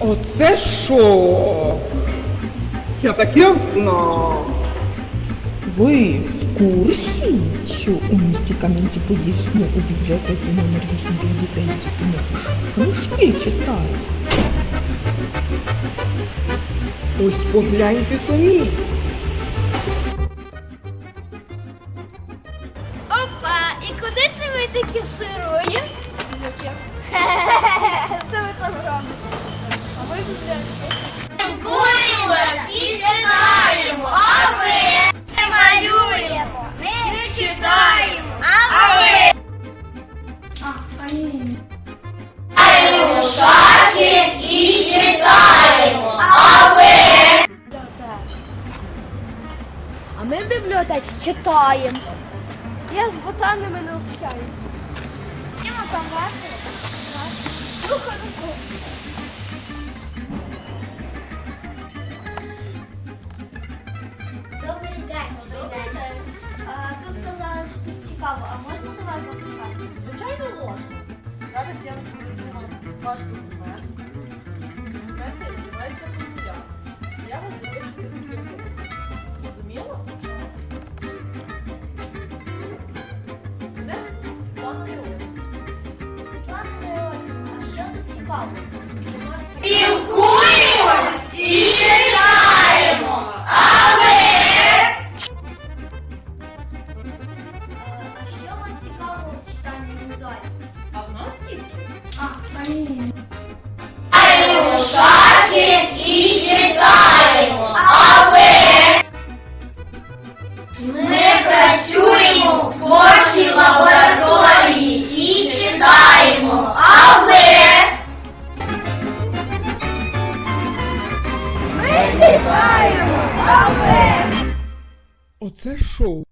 Оце що? Я таке знав. Ви в курсі, що у місті Кам'янці-Подільському у бібліотеці номер 8 для дітей книг книжки читають? Ось погляньте самі. Опа, і куди це ви такі сирої? Ми в бібліотеці читаємо. Я з ботанами не общаюся. Йому там весело. Ну, хорошо. Добрий день. Добрий день. Тут казали, що тут цікаво, а можна до вас записатися? Звичайно можна. Зараз я вам ваш документ. Документ називається формуляр. Я вас Спілкуємось і читаємо, а ви? А що вас цікавого в читанні залі? А в нас тільки Граємо в шахи Ви? Оце шоу.